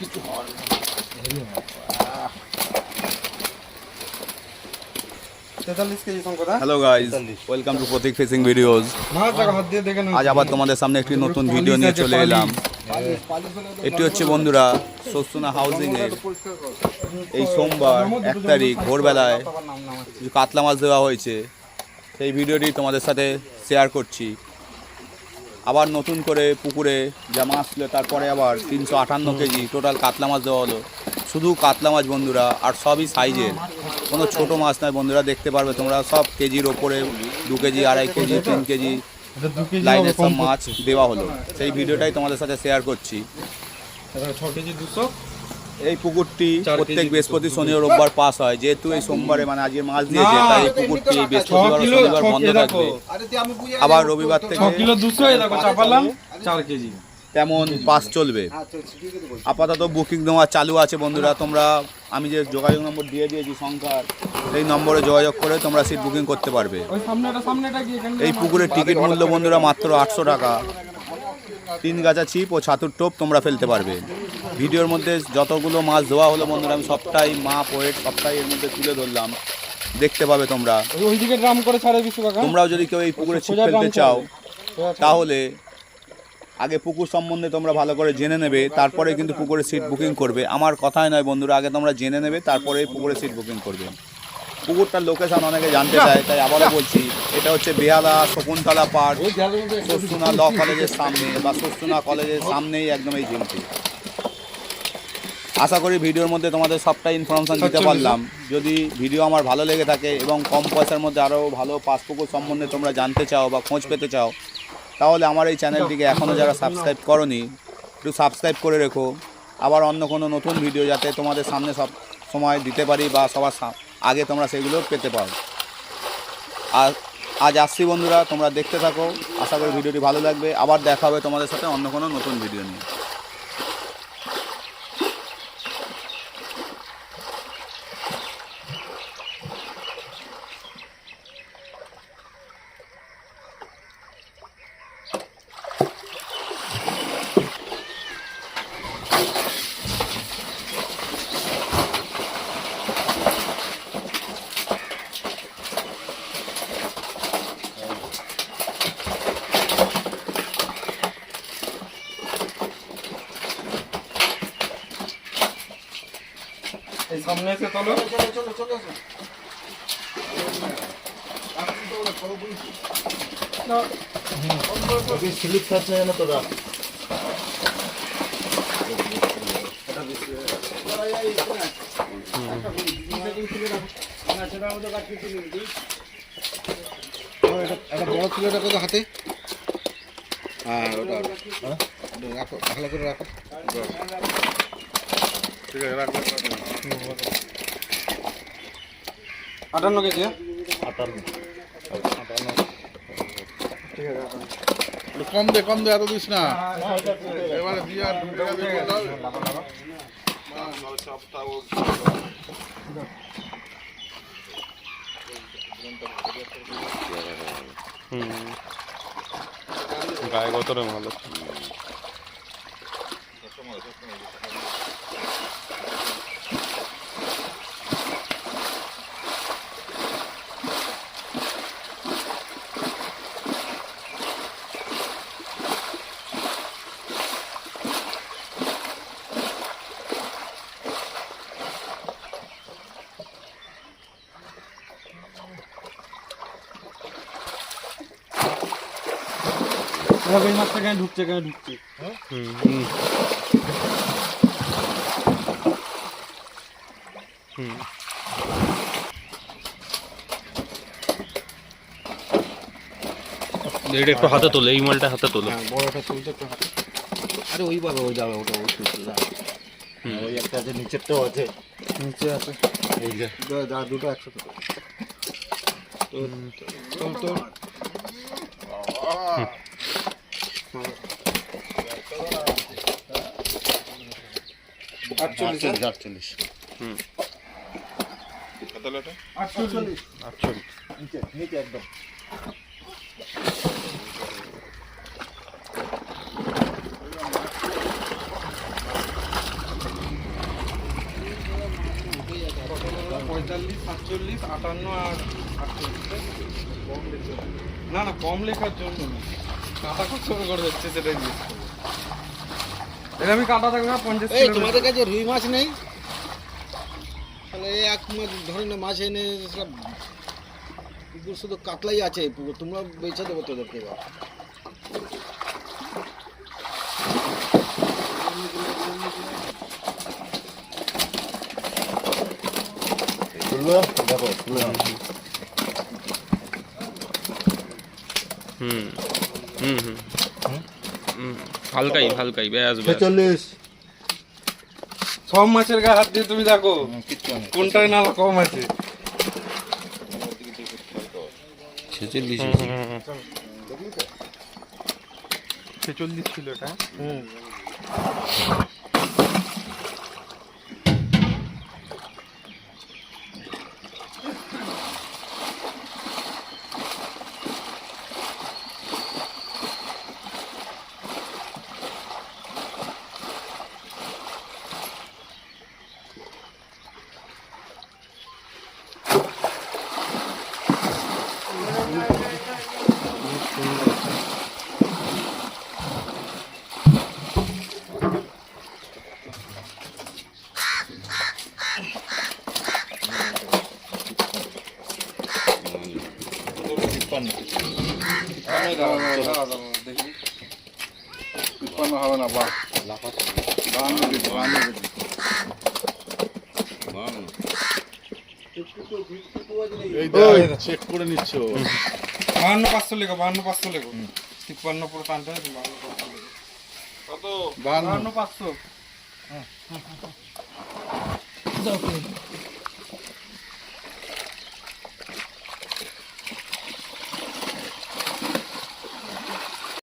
কিছু হয় হ্যাঁ? Hello guys welcome to Pratik fishing দেখে নাও। আজ আবার তোমাদের সামনে একটি নতুন ভিডিও নিয়ে চলে এলাম। এটি হচ্ছে বন্ধুরা সস্তুনা হাউজিং এর। এই সোমবার এক তারিখ ভোরবেলায় কাতলা মাছ দেওয়া হয়েছে সেই ভিডিওটি তোমাদের সাথে শেয়ার করছি। আবার নতুন করে পুকুরে যা মাছ ছিল তারপরে আবার তিনশো আটান্ন কেজি টোটাল কাতলা মাছ দেওয়া হলো। শুধু কাতলা মাছ বন্ধুরা আর সবই সাইজের। কোনো ছোট মাছ নয় বন্ধুরা দেখতে পারবে তোমরা সব কেজির ওপরে দু কেজি আড়াই কেজি তিন কেজি লাইনের সব মাছ দেওয়া হলো। সেই ভিডিওটাই তোমাদের সাথে শেয়ার করছি। ছ কেজি দুশো। এই পুকুরটি প্রত্যেক বৃহস্পতি শনি ও রোববার পাস হয়। যেহেতু এই সোমবারে মানে আজকে মাছ দিয়েছে তাই এই পুকুরটি বৃহস্পতিবার শনিবার বন্ধ থাকবে। আবার রবিবার থেকে কিলো দুশো এই দেখো চাপালাম চার কেজি। তেমন পাস চলবে। আপাতত বুকিং নেওয়া চালু আছে বন্ধুরা। তোমরা আমি যে যোগাযোগ নম্বর দিয়ে দিয়েছি সংখ্যার সেই নম্বরে যোগাযোগ করে তোমরা সিট বুকিং করতে পারবে। ওই সামনেটা সামনেটা কি এখানে এই পুকুরের টিকিট মূল্য বন্ধুরা মাত্র আটশো টাকা। তিন গাছা ছিপ ও ছাতুর টোপ তোমরা ফেলতে পারবে। ভিডিওর মধ্যে যতগুলো মাছ ধোয়া হলো বন্ধুরা আমি সবটাই মাপ ওয়েট সবটাই এর মধ্যে তুলে ধরলাম। দেখতে পাবে তোমরা। ওইদিকে ড্রাম করে ছাড়ে বিশু তোমরাও যদি কেউ এই পুকুরে ছিপ ফেলতে চাও তাহলে আগে পুকুর সম্বন্ধে তোমরা ভালো করে জেনে নেবে তারপরে কিন্তু পুকুরে সিট বুকিং করবে। আমার কথাই নয় বন্ধুরা আগে তোমরা জেনে নেবে তারপরে পুকুরে সিট বুকিং করবে। পুকুরটার লোকেশন অনেকে জানতে চায় তাই আবারও বলছি এটা হচ্ছে বেহালা শকুন্তলা পার্ক সস্তুনা ল কলেজের সামনে বা সস্তুনা কলেজের সামনেই একদম এই জিমটি আশা করি ভিডিওর মধ্যে তোমাদের সবটাই ইনফরমেশান দিতে পারলাম। যদি ভিডিও আমার ভালো লেগে থাকে এবং কম পয়সার মধ্যে আরও ভালো পাসপুকুর সম্বন্ধে তোমরা জানতে চাও বা খোঁজ পেতে চাও তাহলে আমার এই চ্যানেলটিকে এখনও যারা সাবস্ক্রাইব করনি একটু সাবস্ক্রাইব করে রেখো। আবার অন্য কোনো নতুন ভিডিও যাতে তোমাদের সামনে সব সময় দিতে পারি বা সবার আগে তোমরা সেগুলো পেতে পারো। আর আজ আসছি বন্ধুরা, তোমরা দেখতে থাকো। আশা করি ভিডিওটি ভালো লাগবে। আবার দেখা হবে তোমাদের সাথে অন্য কোনো নতুন ভিডিও নিয়ে। সামনে এসে তোলো স্লিপ খাচ্ছে না তো রাখ একটা বড় তুলে রাখো তো হাতে হ্যাঁ ওটা হ্যাঁ? ওটা রাখো ভালো করে রাখো। ঠিক আছে রাখো আটান্ন কেজি হ্যাঁ? একটু কম দে কম দে এত দিস না। এবারে দিয়ে আর দু টাকা দিয়ে করতে হবে? এই মাছটা কেন ঢুকছে কেন ঢুকছে? এটা একটু হাতে তোলো এই মালটা হাতে তোলো। হ্যাঁ বড়টা তুলতে একটু হাতে। আরে ওইভাবে ওই যাবে ওটা ওই ওই একটা আছে নিচেরটাও আছে। নিচে আছে। এই যে। যা দুটো একসাথে। তো আটচল্লিশ আটচল্লিশ হুম আটচল্লিশ। আটচল্লিশ একদম পঁয়তাল্লিশ সাতচল্লিশ আটান্ন আর না না কম লেখার জন্য না। কাটা ছোট করে হচ্ছে সেটাই আমি কাটা থাকবে না পঞ্চাশ এই তোমাদের কাছে রুই মাছ নেই? তাহলে এই এক মাছ ধরনের মাছ এনে সব পুকুর শুধু কাতলাই আছে এই পুকুর তোমরা বেছে দেবো তোদেরকে এবার। দেখো হুম হুম। হুম? হুম। হালকাই হালকাই ব্যাস ব্যাস। ছেচল্লিশ। সব মাছের গা হাত দিয়ে তুমি দেখো কোনটাই না কম আছে। ছেচল্লিশ ছেচল্লিশ ছিল এটা তিপ্পান্ন। দেখি তিপ্পান্ন হবে না বাহ। বাহান্ন বাহান্ন কেজি এই দেখ চেক করে নিচ্ছ। বাহান্ন পাঁচশো লেখো বাহান্ন পাঁচশো লেখো। তিপ্পান্ন পুরো টানতে হবে বাহান্ন পাঁচশো